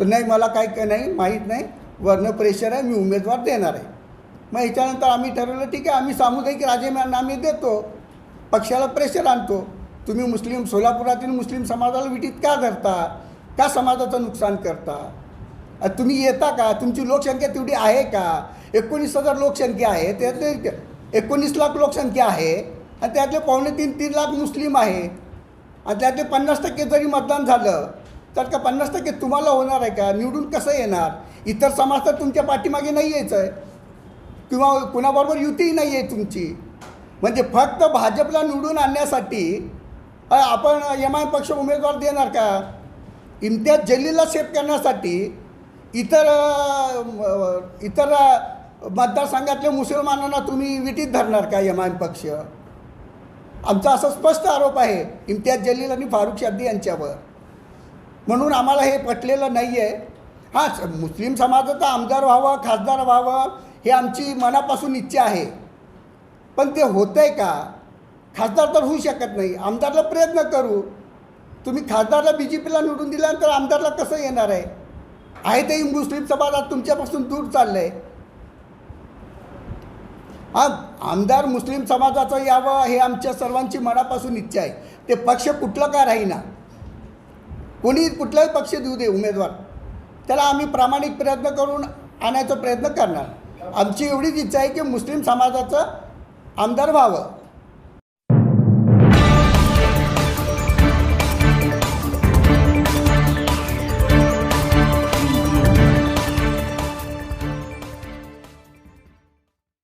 तर नाही मला काय काय नाही माहीत नाही. वरनं प्रेशर आहे मी उमेदवार देणार आहे. मग ह्याच्यानंतर आम्ही ठरवलं ठीक आहे आम्ही सामुदायिक राजीनामे देतो. पक्षाला प्रेशर आणतो. तुम्ही मुस्लिम सोलापुरातील मुस्लिम समाजाला विटीत का धरता? का समाजाचं नुकसान करता? तुम्ही येता का? तुमची लोकसंख्या तेवढी आहे का? एकोणीस हजार लोकसंख्या आहे त्यातले एकोणीस लाख लोकसंख्या आहे आणि त्यातले पावणे तीन तीन लाख मुस्लिम आहे. आणि त्यातले पन्नास टक्के जरी मतदान झालं तर का पन्नास टक्के तुम्हाला होणार आहे का? निवडून कसं येणार? इतर समाज तर तुमच्या पाठीमागे नाही यायचं आहे किंवा कुणाबरोबर युतीही नाही आहे तुमची. म्हणजे फक्त भाजपला निवडून आणण्यासाठी आपण एम आय पक्ष उमेदवार देणार का? इम्तियाज जलीला सेफ करण्यासाठी इतर इतर मतदारसंघातल्या मुसलमानांना तुम्ही विटीत धरणार का एम आय पक्ष? आमचा असा स्पष्ट आरोप आहे इम्तियाज जलील आणि फारुख शाब्दी यांच्यावर. म्हणून आम्हाला हे पटलेलं नाही आहे हां मुस्लिम समाजाचा आमदार व्हावं खासदार व्हावं हे आमची मनापासून इच्छा आहे. पण ते होतं आहे का? खासदार तर होऊ शकत नाही. आमदारला प्रयत्न करू. तुम्ही खासदारला बी जे पीला निवडून दिल्यानंतर आमदारला कसं येणार आहे? आहे ते मुस्लिम समाज आज तुमच्यापासून दूर चाललं आहे आज आमदार मुस्लिम समाजाचं यावं हे आमच्या सर्वांची मनापासून इच्छा आहे. ते पक्ष कुठलं का राहीना? कोणी कुठलाही पक्ष देऊ दे उमेदवार त्याला आम्ही प्रामाणिक प्रयत्न करून आणायचा प्रयत्न करणार. आमची एवढीच इच्छा आहे की मुस्लिम समाजाचं आमदार व्हावं.